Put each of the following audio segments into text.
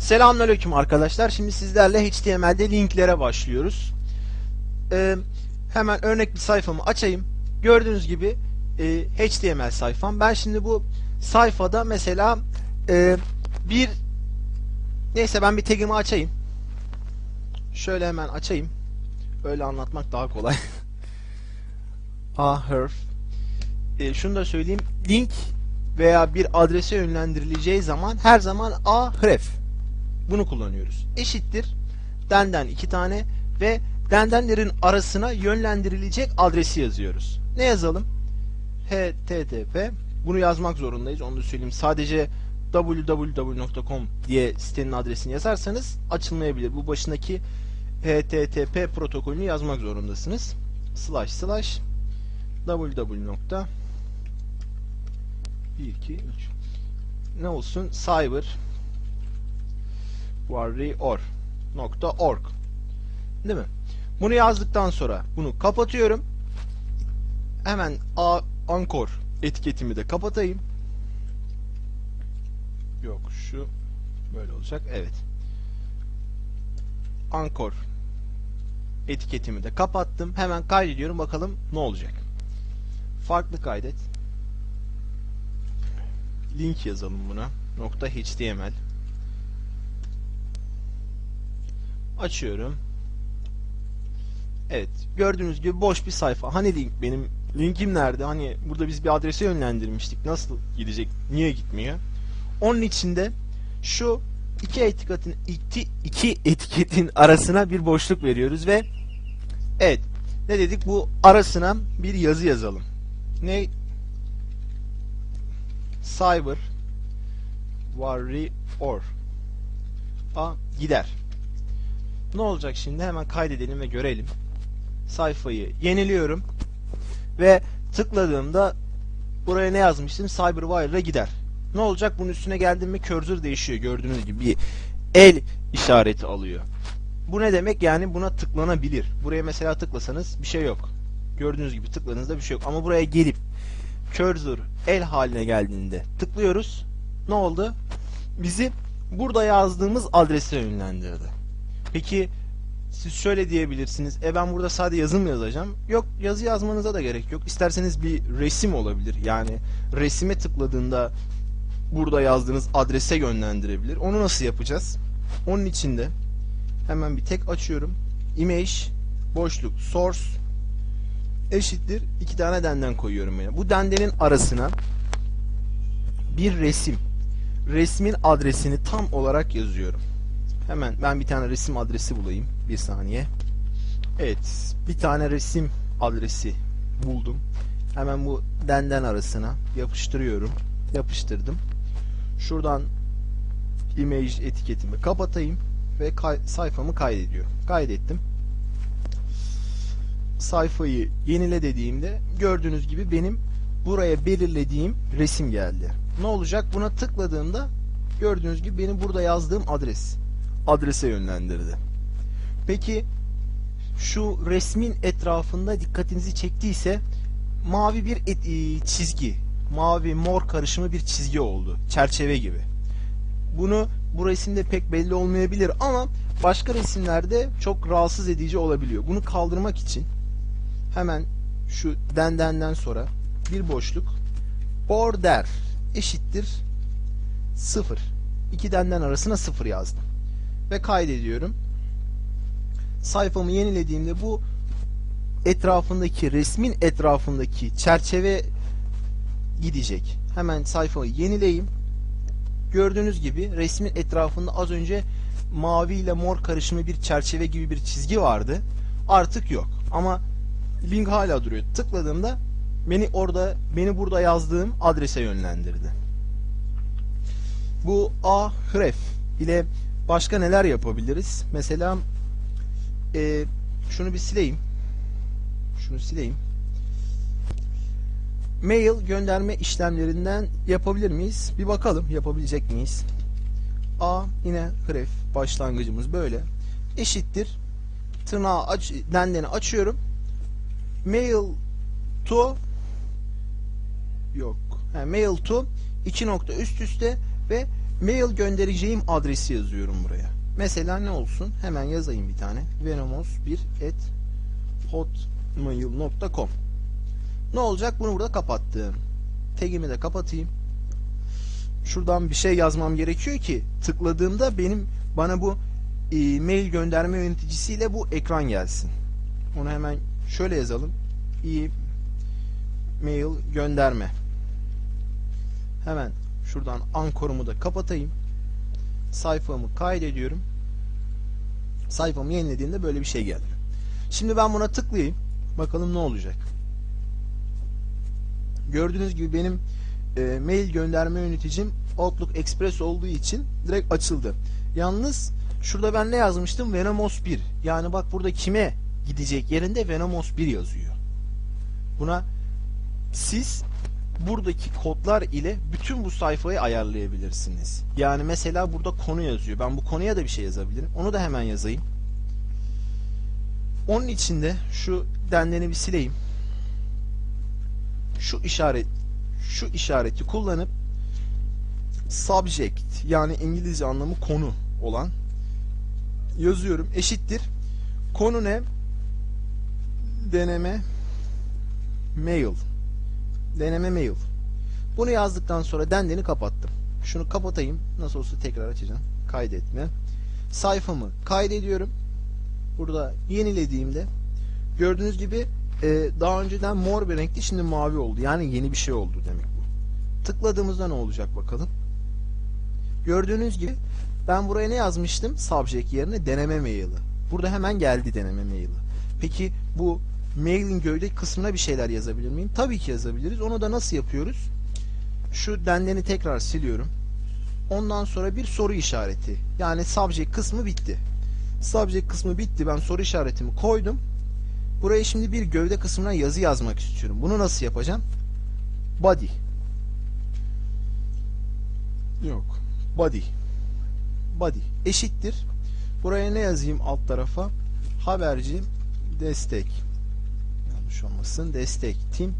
Selamünaleyküm arkadaşlar. Şimdi sizlerle HTML'de linklere başlıyoruz. Ee, hemen örnek bir sayfamı açayım. Gördüğünüz gibi e, HTML sayfam. Ben şimdi bu sayfada mesela e, bir neyse ben bir tagimi açayım. Şöyle hemen açayım. Öyle anlatmak daha kolay. A harf. E, şunu da söyleyeyim. Link veya bir adrese yönlendirileceği zaman her zaman a href bunu kullanıyoruz. Eşittir denden iki tane ve dendenlerin arasına yönlendirilecek adresi yazıyoruz. Ne yazalım? http bunu yazmak zorundayız. Onu da söyleyeyim. Sadece www.com diye sitenin adresini yazarsanız açılmayabilir. Bu başındaki http protokolünü yazmak zorundasınız. Slash slash www. 1 2 3 ne olsun? Cyber warrior.org Değil mi? Bunu yazdıktan sonra bunu kapatıyorum. Hemen A Anchor etiketimi de kapatayım. Yok şu böyle olacak. Evet. Anchor etiketimi de kapattım. Hemen kaydediyorum. Bakalım ne olacak. Farklı kaydet. Link yazalım buna. Nokta .html Açıyorum. Evet. Gördüğünüz gibi boş bir sayfa. Hani link benim linkim nerede? Hani burada biz bir adrese yönlendirmiştik. Nasıl gidecek? Niye gitmiyor? Onun içinde şu iki etiketin iki, iki etiketin arasına bir boşluk veriyoruz ve evet ne dedik? Bu arasına bir yazı yazalım. Ne? Cyber Warrior A gider. Ne olacak şimdi? Hemen kaydedelim ve görelim. Sayfayı yeniliyorum. Ve tıkladığımda buraya ne yazmıştım? Cyberwire'a gider. Ne olacak? Bunun üstüne geldim mi cursor değişiyor. Gördüğünüz gibi bir el işareti alıyor. Bu ne demek? Yani buna tıklanabilir. Buraya mesela tıklasanız bir şey yok. Gördüğünüz gibi tıkladığınızda bir şey yok. Ama buraya gelip cursor el haline geldiğinde tıklıyoruz. Ne oldu? Bizi burada yazdığımız adrese yönlendirdi. Peki siz şöyle diyebilirsiniz. E ben burada sadece yazım yazacağım. Yok yazı yazmanıza da gerek yok. İsterseniz bir resim olabilir. Yani resime tıkladığında burada yazdığınız adrese yönlendirebilir. Onu nasıl yapacağız? Onun için de hemen bir tek açıyorum. Image boşluk source eşittir iki tane denden koyuyorum yine. Bu dendenin arasına bir resim resmin adresini tam olarak yazıyorum. Hemen ben bir tane resim adresi bulayım. Bir saniye. Evet. Bir tane resim adresi buldum. Hemen bu denden arasına yapıştırıyorum. Yapıştırdım. Şuradan image etiketimi kapatayım ve kay sayfamı kaydediyorum. Kaydettim. Sayfayı yenile dediğimde gördüğünüz gibi benim buraya belirlediğim resim geldi. Ne olacak? Buna tıkladığımda gördüğünüz gibi benim burada yazdığım adres adrese yönlendirdi. Peki şu resmin etrafında dikkatinizi çektiyse mavi bir et, e, çizgi, mavi mor karışımı bir çizgi oldu. Çerçeve gibi. Bunu bu resimde pek belli olmayabilir ama başka resimlerde çok rahatsız edici olabiliyor. Bunu kaldırmak için hemen şu dendenden sonra bir boşluk border eşittir 0. İki denden arasına 0 yazdım ve kaydediyorum. Sayfamı yenilediğimde bu etrafındaki resmin etrafındaki çerçeve gidecek. Hemen sayfayı yenileyim. Gördüğünüz gibi resmin etrafında az önce mavi ile mor karışımı bir çerçeve gibi bir çizgi vardı. Artık yok. Ama link hala duruyor. Tıkladığımda beni orada beni burada yazdığım adrese yönlendirdi. Bu a href ile Başka neler yapabiliriz? Mesela e, şunu bir sileyim. Şunu sileyim. Mail gönderme işlemlerinden yapabilir miyiz? Bir bakalım yapabilecek miyiz? A yine href başlangıcımız böyle. Eşittir. Tırnağı aç, dendeni açıyorum. Mail to yok. Yani mail to iki nokta üst üste ve mail göndereceğim adresi yazıyorum buraya. Mesela ne olsun? Hemen yazayım bir tane. venomos1 at hotmail.com Ne olacak? Bunu burada kapattım. Tagimi de kapatayım. Şuradan bir şey yazmam gerekiyor ki tıkladığımda benim bana bu e, mail gönderme yöneticisiyle bu ekran gelsin. Onu hemen şöyle yazalım. E-mail gönderme. Hemen şuradan ankorumu da kapatayım. Sayfamı kaydediyorum. Sayfamı yenilediğimde böyle bir şey geldi. Şimdi ben buna tıklayayım. Bakalım ne olacak. Gördüğünüz gibi benim e, mail gönderme yöneticim Outlook Express olduğu için direkt açıldı. Yalnız şurada ben ne yazmıştım? Venomos 1. Yani bak burada kime gidecek yerinde Venomos 1 yazıyor. Buna siz buradaki kodlar ile bütün bu sayfayı ayarlayabilirsiniz. Yani mesela burada konu yazıyor. Ben bu konuya da bir şey yazabilirim. Onu da hemen yazayım. Onun için de şu denleni bir sileyim. Şu işaret şu işareti kullanıp subject yani İngilizce anlamı konu olan yazıyorum eşittir. Konu ne? Deneme mail. Deneme mail. Bunu yazdıktan sonra dendeni kapattım. Şunu kapatayım. Nasıl olsa tekrar açacağım. Kaydetme. Sayfamı kaydediyorum. Burada yenilediğimde gördüğünüz gibi e, daha önceden mor bir renkti şimdi mavi oldu. Yani yeni bir şey oldu demek bu. Tıkladığımızda ne olacak bakalım. Gördüğünüz gibi ben buraya ne yazmıştım? Subject yerine deneme maili. Burada hemen geldi deneme maili. Peki bu mailin gövde kısmına bir şeyler yazabilir miyim? Tabii ki yazabiliriz. Onu da nasıl yapıyoruz? Şu dendeni tekrar siliyorum. Ondan sonra bir soru işareti. Yani subject kısmı bitti. Subject kısmı bitti. Ben soru işaretimi koydum. Buraya şimdi bir gövde kısmına yazı yazmak istiyorum. Bunu nasıl yapacağım? Body. Yok. Body. Body. Eşittir. Buraya ne yazayım alt tarafa? Haberci destek. Yanlış olmasın. Destek. Tim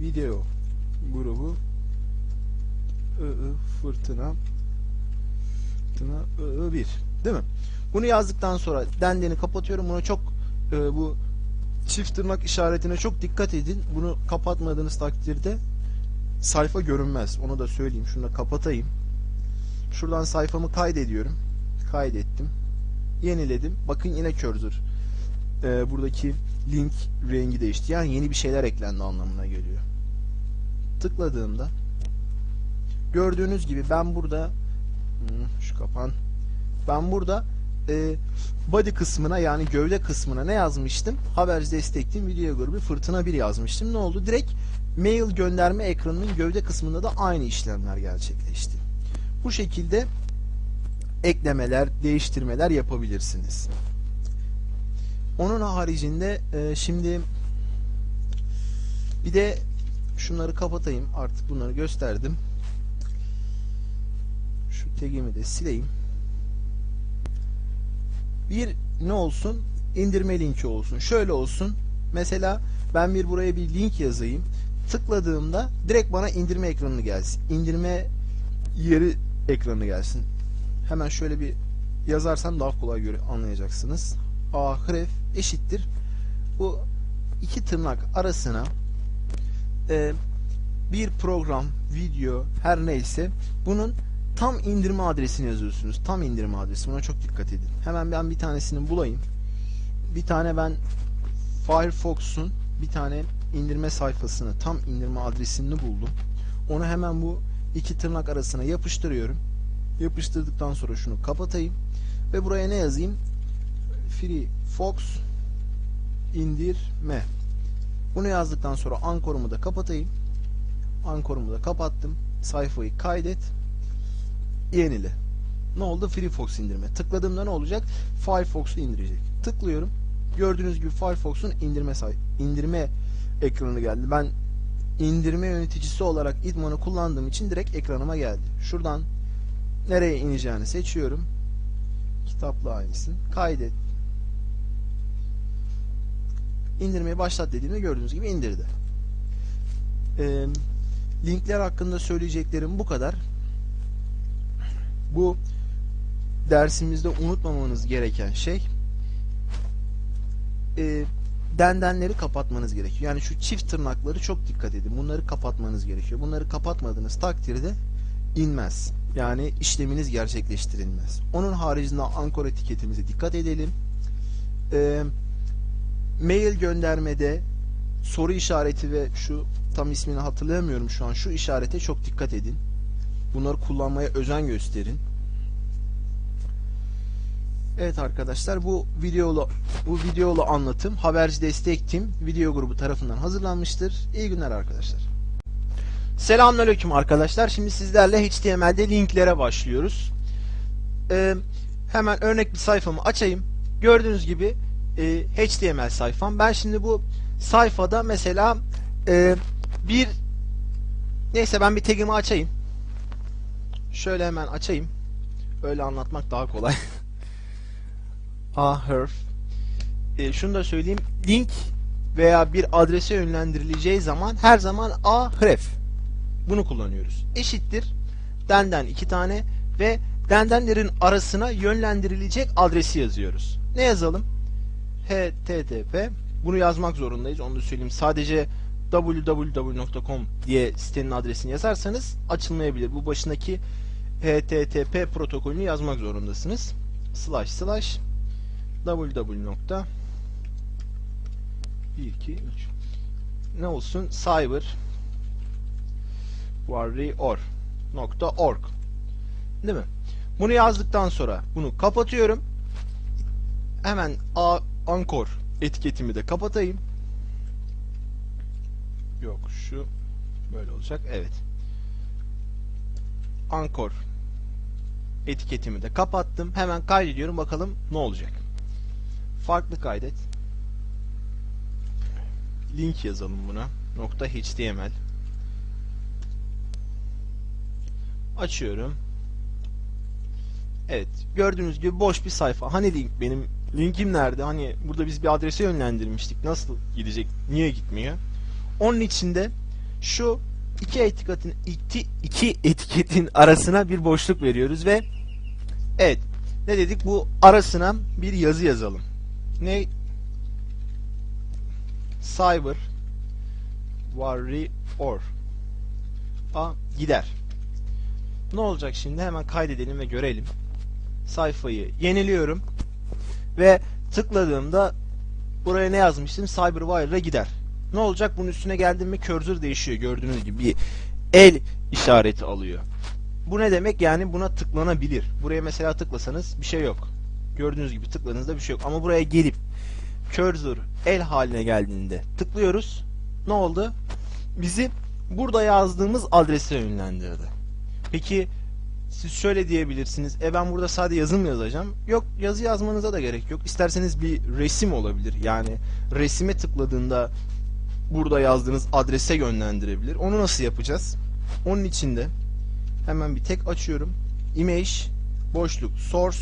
video grubu I, fırtına fırtına 1 değil mi? Bunu yazdıktan sonra dendeni kapatıyorum. Buna çok e, bu çift tırnak işaretine çok dikkat edin. Bunu kapatmadığınız takdirde sayfa görünmez. Onu da söyleyeyim. Şunu da kapatayım. Şuradan sayfamı kaydediyorum. Kaydettim. Yeniledim. Bakın yine cursor. Ee, buradaki link rengi değişti. Yani yeni bir şeyler eklendi anlamına geliyor. Tıkladığımda gördüğünüz gibi ben burada şu kapan ben burada e, body kısmına yani gövde kısmına ne yazmıştım? Haber destekli video grubu fırtına 1 yazmıştım. Ne oldu? Direkt mail gönderme ekranının gövde kısmında da aynı işlemler gerçekleşti. Bu şekilde eklemeler, değiştirmeler yapabilirsiniz. Onun haricinde e, şimdi bir de şunları kapatayım. Artık bunları gösterdim. Şu tagimi de sileyim. Bir ne olsun? İndirme linki olsun. Şöyle olsun. Mesela ben bir buraya bir link yazayım. Tıkladığımda direkt bana indirme ekranı gelsin. İndirme yeri ekranı gelsin. Hemen şöyle bir yazarsam daha kolay göre anlayacaksınız. Ahref eşittir. Bu iki tırnak arasına e, bir program, video her neyse bunun tam indirme adresini yazıyorsunuz. Tam indirme adresi. Buna çok dikkat edin. Hemen ben bir tanesini bulayım. Bir tane ben Firefox'un bir tane indirme sayfasını tam indirme adresini buldum. Onu hemen bu iki tırnak arasına yapıştırıyorum. Yapıştırdıktan sonra şunu kapatayım. Ve buraya ne yazayım? Firefox indirme. Bunu yazdıktan sonra ankorumu da kapatayım. Ankorumu da kapattım. Sayfayı kaydet. Yenile. Ne oldu? Firefox indirme. Tıkladığımda ne olacak? Firefox'u indirecek. Tıklıyorum. Gördüğünüz gibi Firefox'un indirme say indirme ekranı geldi. Ben indirme yöneticisi olarak idmanı kullandığım için direkt ekranıma geldi. Şuradan nereye ineceğini seçiyorum. Kitapla aynısın. Kaydet. İndirmeyi başlat dediğimde gördüğünüz gibi indirdi. Ee, linkler hakkında söyleyeceklerim bu kadar. Bu dersimizde unutmamanız gereken şey e, dendenleri kapatmanız gerekiyor. Yani şu çift tırnakları çok dikkat edin. Bunları kapatmanız gerekiyor. Bunları kapatmadığınız takdirde inmez. Yani işleminiz gerçekleştirilmez. Onun haricinde ankor etiketimize dikkat edelim. E, mail göndermede soru işareti ve şu tam ismini hatırlayamıyorum şu an. Şu işarete çok dikkat edin. Bunları kullanmaya özen gösterin. Evet arkadaşlar bu videolu bu videolu anlatım Haberci Destek Team video grubu tarafından hazırlanmıştır. İyi günler arkadaşlar. Selamünaleyküm arkadaşlar. Şimdi sizlerle HTML'de linklere başlıyoruz. Ee, hemen örnek bir sayfamı açayım. Gördüğünüz gibi e, HTML sayfam. Ben şimdi bu sayfada mesela e, bir neyse ben bir tagimi açayım. Şöyle hemen açayım. Öyle anlatmak daha kolay. Ahref. E, şunu da söyleyeyim. Link veya bir adrese yönlendirileceği zaman her zaman ahref. Bunu kullanıyoruz. Eşittir. Denden iki tane ve dendenlerin arasına yönlendirilecek adresi yazıyoruz. Ne yazalım? Http bunu yazmak zorundayız. Onu da söyleyeyim. Sadece www.com diye sitenin adresini yazarsanız açılmayabilir. Bu başındaki HTTP protokolünü yazmak zorundasınız. Slash slash www. 1 2 3 ne olsun? cyber warrior.org Değil mi? Bunu yazdıktan sonra bunu kapatıyorum. Hemen A Anchor etiketimi de kapatayım. Yok şu böyle olacak. Evet. Anchor etiketimi de kapattım. Hemen kaydediyorum. Bakalım ne olacak. Farklı kaydet. Link yazalım buna. Nokta .html Açıyorum. Evet. Gördüğünüz gibi boş bir sayfa. Hani link benim linkim nerede? Hani burada biz bir adrese yönlendirmiştik. Nasıl gidecek? Niye gitmiyor? Onun içinde şu iki etiketin iki, iki etiketin arasına bir boşluk veriyoruz ve evet ne dedik bu arasına bir yazı yazalım. Ne? Cyber Warrior A gider. Ne olacak şimdi? Hemen kaydedelim ve görelim. Sayfayı yeniliyorum ve tıkladığımda buraya ne yazmıştım? Cyberwire'a gider. Ne olacak? Bunun üstüne geldim mi cursor değişiyor. Gördüğünüz gibi bir el işareti alıyor. Bu ne demek? Yani buna tıklanabilir. Buraya mesela tıklasanız bir şey yok. Gördüğünüz gibi tıkladığınızda bir şey yok. Ama buraya gelip cursor el haline geldiğinde tıklıyoruz. Ne oldu? Bizi burada yazdığımız adrese yönlendirdi. Peki siz şöyle diyebilirsiniz. E ben burada sadece yazım yazacağım. Yok yazı yazmanıza da gerek yok. İsterseniz bir resim olabilir. Yani resime tıkladığında burada yazdığınız adrese yönlendirebilir. Onu nasıl yapacağız? Onun için de hemen bir tek açıyorum. Image boşluk source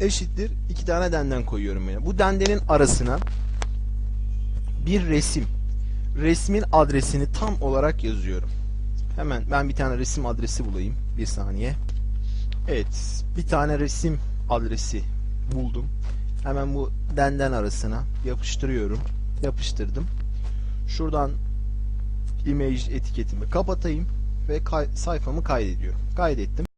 eşittir iki tane denden koyuyorum yine. Bu dendenin arasına bir resim resmin adresini tam olarak yazıyorum. Hemen ben bir tane resim adresi bulayım. Bir saniye. Evet. Bir tane resim adresi buldum. Hemen bu denden arasına yapıştırıyorum. Yapıştırdım. Şuradan image etiketimi kapatayım ve kay sayfamı kaydediyorum. Kaydettim.